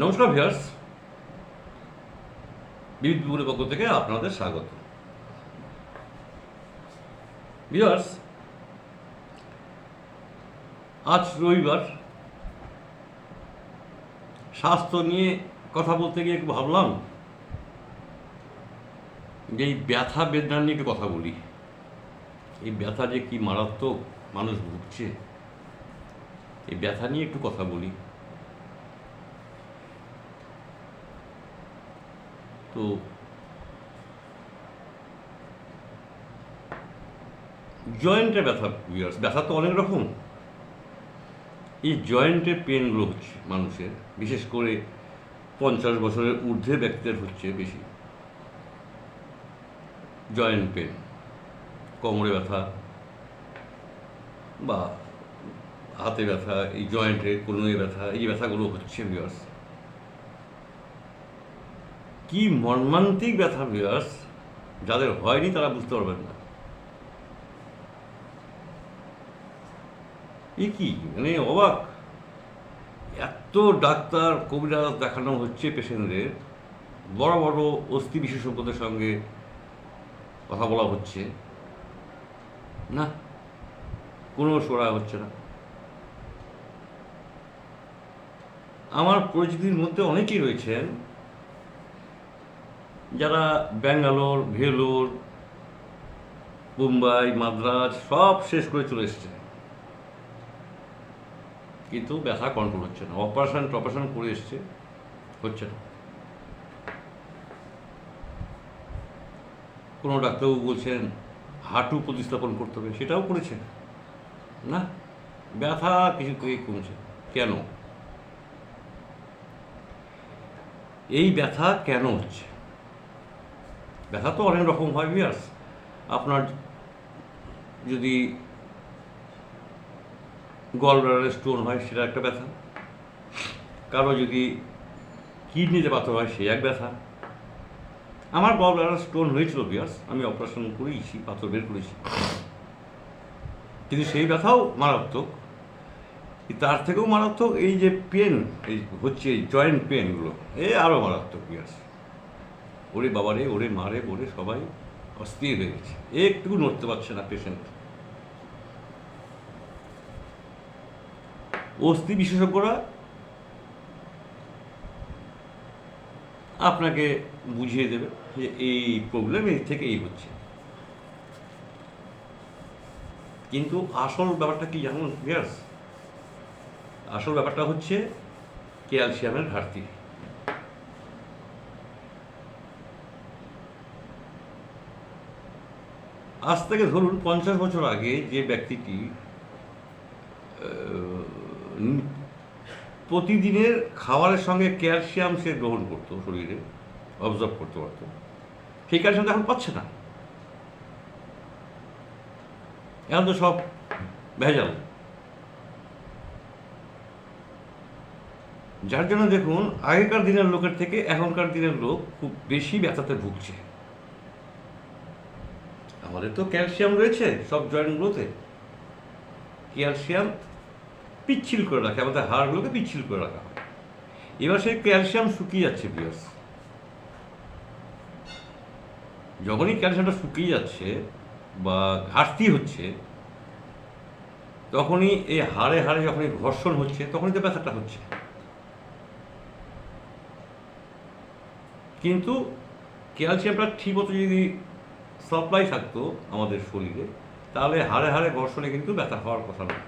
নমস্কার ভিউয়ার্স। বিবিধ বিপুলের পক্ষ থেকে আপনাদের স্বাগত। ভিউয়ার্স, আজ রবিবার। স্বাস্থ্য নিয়ে কথা বলতে গিয়ে একটু ভাবলাম যে এই ব্যথা বেদনা নিয়ে একটু কথা বলি। এই ব্যথা যে কি মারাত্মক মানুষ ভুগছে, এই ব্যথা নিয়ে একটু কথা বলি। তো জয়েন্টে ব্যথা viewers, ব্যথা তো অনেক রকম। এই জয়েন্টের পেনগুলো হচ্ছে মানুষের বিশেষ করে পঞ্চাশ বছরের ঊর্ধ্বে ব্যক্তিদের হচ্ছে বেশি। জয়েন্ট পেন কোমরে ব্যথা বা হাতে ব্যথা এই জয়েন্টে কোনোই ব্যথা এই ব্যথাগুলো হচ্ছে ভিউয়ার্স কি মর্মান্তিক ব্যথা ভিউয়ার্স যাদের হয়নি তারা বুঝতে পারবেন না। এ কি? মানে অবাক। এত ডাক্তার কবিরাজ দেখানো হচ্ছে পেশেন্টদের। বড় বড় অস্থি বিশেষজ্ঞদের সঙ্গে কথা বলা হচ্ছে। না, কোনো সোড়া হচ্ছে না। আমার পরিচিতির মধ্যে অনেকেই রয়েছেন। যারা ব্যাঙ্গালোর, ভেলোর, মুম্বাই, মাদ্রাজ সব শেষ করে চলে এসছে। কিন্তু ব্যথা কন্ট্রোল হচ্ছে না। অপারেশন টপারেশন করে এসছে, হচ্ছে না। কোনো ডাক্তারবাবু বলছেন, হাঁটু প্রতিস্থাপন করতে হবে, সেটাও করেছেন না। ব্যথা কিছুতেই কমছে। কেন? এই ব্যথা কেন হচ্ছে? ব্যথা তো অনেক রকম হয় বিয়ার্স আপনার যদি গল ব্লাডারে স্টোন হয়, সেটা একটা ব্যথা। কারও যদি কিডনিতে পাথর হয়, সে এক ব্যথা। আমার গল ব্লাডার স্টোন হয়েছিল বিয়ার্স আমি অপারেশন করেইছি, পাথর বের করেছি। কিন্তু সেই ব্যথাও মারাত্মক। তার থেকেও মারাত্মক, এই যে পেন এই হচ্ছে এই জয়েন্ট পেনগুলো এ আরও মারাত্মক বিয়ার্স ওরে বাবারে, ওরে মারে, ওরে সবাই অস্থির হয়ে গেছে। একটু নড়তে পারছে না পেশেন্ট অস্থি বিশেষজ্ঞরা আপনাকে বুঝিয়ে দেবে যে এই প্রবলেম এর থেকে এই হচ্ছে। কিন্তু আসল ব্যাপারটা কি জানুন? গ্যাস আসল ব্যাপারটা হচ্ছে ক্যালসিয়ামের ঘাটতি। আজ থেকে ধরুন পঞ্চাশ বছর আগে যে ব্যক্তিটি প্রতিদিনের খাবারের সঙ্গে ক্যালসিয়াম সে গ্রহণ করতো শরীরে অবজার্ভ করতে পারতো। সেই ক্যালসিয়াম এখন পাচ্ছে না। এখন তো সব ভেজাল। যার জন্য দেখুন, আগেকার দিনের লোকের থেকে এখনকার দিনের লোক খুব বেশি ব্যথাতে ভুগছে। আমাদের তো ক্যালসিয়াম রয়েছে, সব জয়েন্টগুলোতে। ক্যালসিয়াম পিচ্ছিল করে রাখে, আমাদের হাড়গুলোকে পিচ্ছিল করে রাখা হয়। এবার সেই ক্যালসিয়াম শুকিয়ে যাচ্ছে পিয়াস যখনই ক্যালসিয়ামটা শুকিয়ে যাচ্ছে বা ঘাটতি হচ্ছে, তখনই এই হাড়ে হাড়ে যখনই ঘর্ষণ হচ্ছে, তখনই তো ব্যথাটা হচ্ছে। কিন্তু ক্যালসিয়ামটা ঠিক মতো যদি সাপ্লাই থাকতো আমাদের শরীরে, তাহলে হাড়ে হাড়ে ঘর্ষণে কিন্তু ব্যথা হওয়ার কথা নয়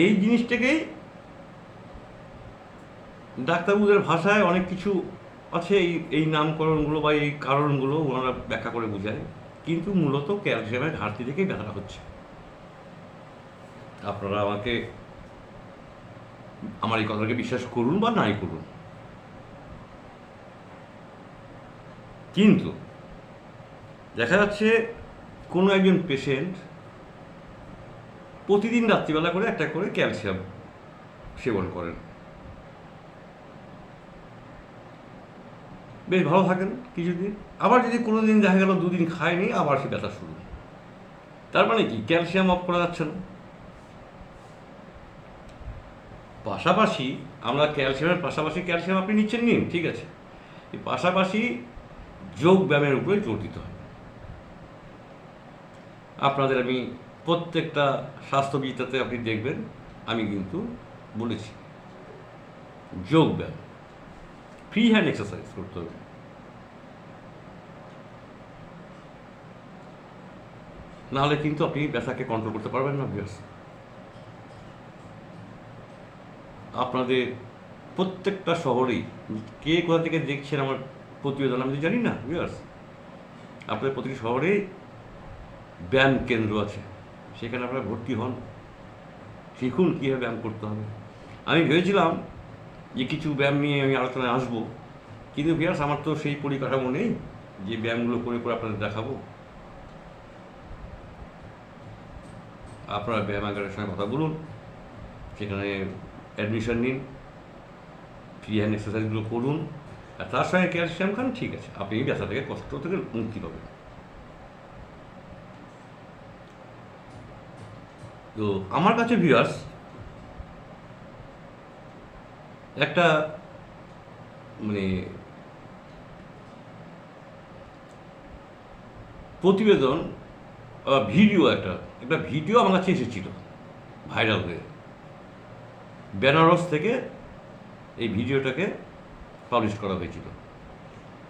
এই জিনিসটাকেই ডাক্তারবাবুদের ভাষায় অনেক কিছু আছে, এই এই নামকরণগুলো বা এই কারণগুলো ওনারা ব্যাখ্যা করে বোঝায়, কিন্তু মূলত ক্যালসিয়ামের ঘাটতি থেকেই ব্যথাটা হচ্ছে। আপনারা আমাকে, আমার এই কথাকে বিশ্বাস করুন বা নাই করুন। কিন্তু দেখা যাচ্ছে কোনো একজন পেশেন্ট প্রতিদিন রাত্রিবেলা করে একটা করে ক্যালসিয়াম সেবন করেন। বেশ ভালো থাকেন কিছুদিন। আবার যদি কোনো দিন দেখা গেল দুদিন খায়নি, আবার সে ব্যথা শুরু। তার মানে কি? ক্যালসিয়াম অফ করা যাচ্ছে না। পাশাপাশি আমরা ক্যালসিয়ামের পাশাপাশি ক্যালসিয়াম আপনি নিচ্ছেন নিন, ঠিক আছে? পাশাপাশি যোগ ব্যায়ামের উপরে জোর দিতে হয়। আপনাদের আমি প্রত্যেকটা স্বাস্থ্যবিদ্যাতে আপনি দেখবেন, আমি কিন্তু বলেছি। যোগ ব্যায়াম। ফ্রি হ্যান্ড এক্সারসাইজ করতে হবে। নাহলে কিন্তু আপনি ব্যথাকে কন্ট্রোল করতে পারবেন না ভিউয়ার্স আপনাদের প্রত্যেকটা শহরেই, কে কোথা থেকে দেখছেন আমার প্রতিবেদন, আমি তো জানি না ভিউয়ার্স আপনাদের প্রতিটি শহরে ব্যায়াম কেন্দ্র আছে, সেখানে আপনারা ভর্তি হন। শিখুন কীভাবে ব্যায়াম করতে হবে। আমি ভেবেছিলাম যে কিছু ব্যায়াম নিয়ে আমি আলোচনায় আসব, কিন্তু ভিয়ার্স আমার তো সেই পরিকাঠামো নেই যে ব্যায়ামগুলো করে করে আপনাদের দেখাবো। আপনারা ব্যায়ামাগারের সঙ্গে কথা বলুন, সেখানে অ্যাডমিশন নিন ফ্রি হ্যান্ড এক্সারসাইজগুলো করুন। আর তার সঙ্গে ক্যালসিয়াম খান ঠিক আছে। আপনি এই ব্যথা থেকে কষ্ট থেকে মুক্তি পাবেন। তো আমার কাছে ভিউয়ার্স একটা মানে প্রতিবেদন ভিডিও একটা একটা ভিডিও আমার কাছে এসেছিল ভাইরাল হয়ে। বেনারস থেকে এই ভিডিওটাকে পাবলিশ করা হয়েছিল।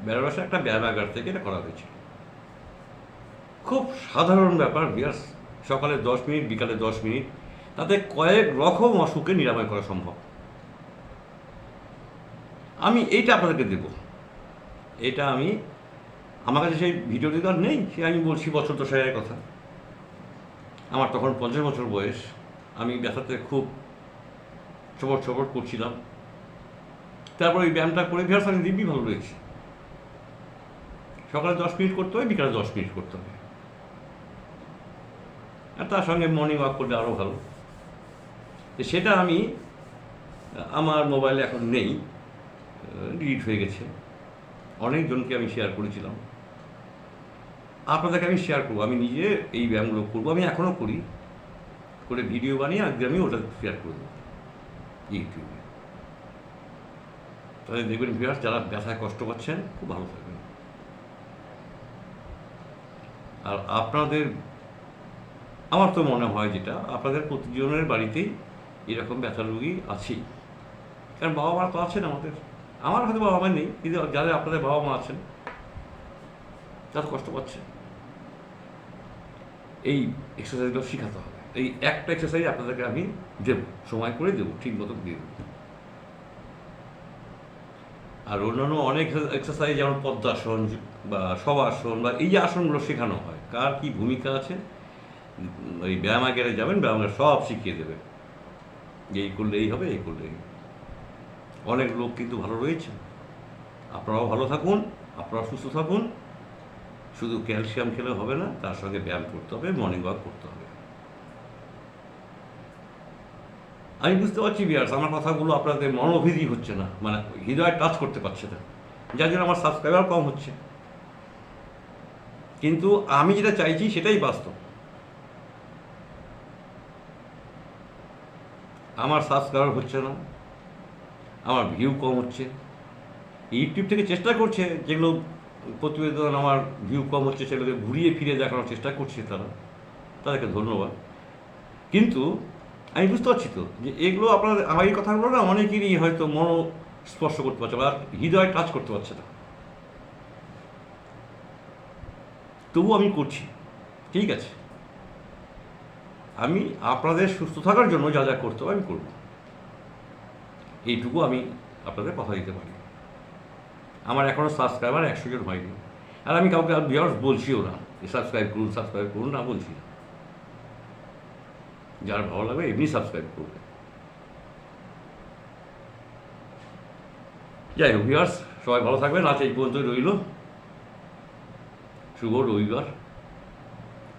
বেনারসে একটা ব্যায়ামাগার থেকে এটা করা হয়েছিল। খুব সাধারণ ব্যাপার বিয়াস সকালে দশ মিনিট, বিকালে দশ মিনিট, তাতে কয়েক রকম অসুখে নিরাময় করা সম্ভব। আমি এইটা আপনাদেরকে দেব। এটা আমি, আমার কাছে সেই ভিডিও তো নেই সে আমি বলছি বছর দশের কথা। আমার তখন পঞ্চাশ বছর বয়স। আমি ব্যথাতে খুব চবট চবট করছিলাম। তারপর ওই ব্যায়ামটা করে ফেরার আমি দিব্যি ভালো রয়েছে। সকালে দশ মিনিট করতে হবে, বিকালে দশ মিনিট করতে হবে। আর তার সঙ্গে মর্নিং ওয়াক করলে আরও ভালো। তো সেটা আমি, আমার মোবাইলে এখন নেই ডিলিট হয়ে গেছে। অনেকজনকে আমি শেয়ার করেছিলাম। আপনাদেরকে আমি শেয়ার করব। আমি নিজে এই ব্যায়ামগুলো করব। আমি এখনও করি। করে ভিডিও বানিয়ে আজকে আমি ওটা শেয়ার করে দেবো। ইউটিউবে তাহলে দেখবেন ভিউয়ার্স যারা ব্যথায় কষ্ট পাচ্ছেন, খুব ভালো থাকবেন। আর আপনাদের, আমার তো মনে হয় যেটা, আপনাদের প্রতিজনের বাড়িতেই এরকম ব্যথা রোগী আছেই। কারণ বাবা মা তো আছেন আমাদের। আমার হয়তো বাবা মা নেই, কিন্তু যাদের আপনাদের বাবা মা আছেন, তারা কষ্ট পাচ্ছে এই এক্সারসাইজগুলো শেখাতে হবে। এই একটা এক্সারসাইজ আপনাদেরকে আমি দেবো, সময় করে দেবো, ঠিক মতো দিয়ে দেবো। আর অন্যান্য অনেক এক্সারসাইজ যেমন পদ্মাসন বা সবাসন বা এই যে আসনগুলো শেখানো হয়, কার কি ভূমিকা আছে? ওই ব্যায়ামাগারে যাবেন ব্যায়ামাগার সব শিখিয়ে দেবে। এই করলে এই হবে, এই করলে এই। অনেক লোক কিন্তু ভালো রয়েছে। আপনারাও ভালো থাকুন, আপনারাও সুস্থ থাকুন। শুধু ক্যালসিয়াম খেলে হবে না, তার সঙ্গে ব্যায়াম করতে হবে মর্নিং ওয়াক করতে হবে। আমি বুঝতে পারছি বিয়ার্স, আমার কথাগুলো আপনাদের মনোভিধি হচ্ছে না মানে হৃদয় টাচ করতে পারছে না। যার জন্য আমার সাবস্ক্রাইবার কম হচ্ছে। কিন্তু আমি যেটা চাইছি সেটাই বাস্তব। আমার সাবস্ক্রাইবার হচ্ছে না, আমার ভিউ কম হচ্ছে। ইউটিউব থেকে চেষ্টা করছে যেগুলো প্রতিবেদন আমার ভিউ কম হচ্ছে, সেগুলোকে ঘুরিয়ে ফিরে দেখানোর চেষ্টা করছে তারা। তাদেরকে ধন্যবাদ। কিন্তু আমি বুঝতে পারছি তো যে এগুলো আপনার আমার এই কথাগুলো না অনেকেরই হয়তো মন স্পর্শ করতে পারছে বা হৃদয় টাচ করতে পারছে না। তবু আমি করছি, ঠিক আছে। আমি আপনাদের সুস্থ থাকার জন্য যা যা করতে হবে আমি করব। এইটুকু আমি আপনাদের কথা দিতে পারি। আমার এখনও সাবস্ক্রাইবার একশো জন হয়নি। আর আমি কাউকে বিয়ার্স বলছিও না। সাবস্ক্রাইব করুন সাবস্ক্রাইব করুন না বলছি না। যার ভালো লাগবে এমনি সাবস্ক্রাইব করবে। যাই হোক ভিউয়ার্স সবাই ভালো থাকবেন। আজ এই পর্যন্তই রইল। শুভ রবিবার।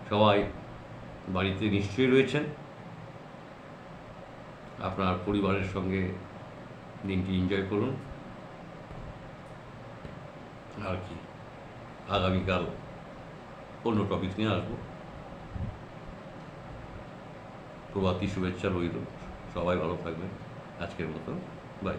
সবাই বাড়িতে নিশ্চয়ই রয়েছেন। আপনার পরিবারের সঙ্গে দিনটি এনজয় করুন। আর কি, আগামীকাল অন্য টপিক নিয়ে আসব। প্রভাতী শুভেচ্ছা রইল। সবাই ভালো থাকবেন। আজকের মতো বাই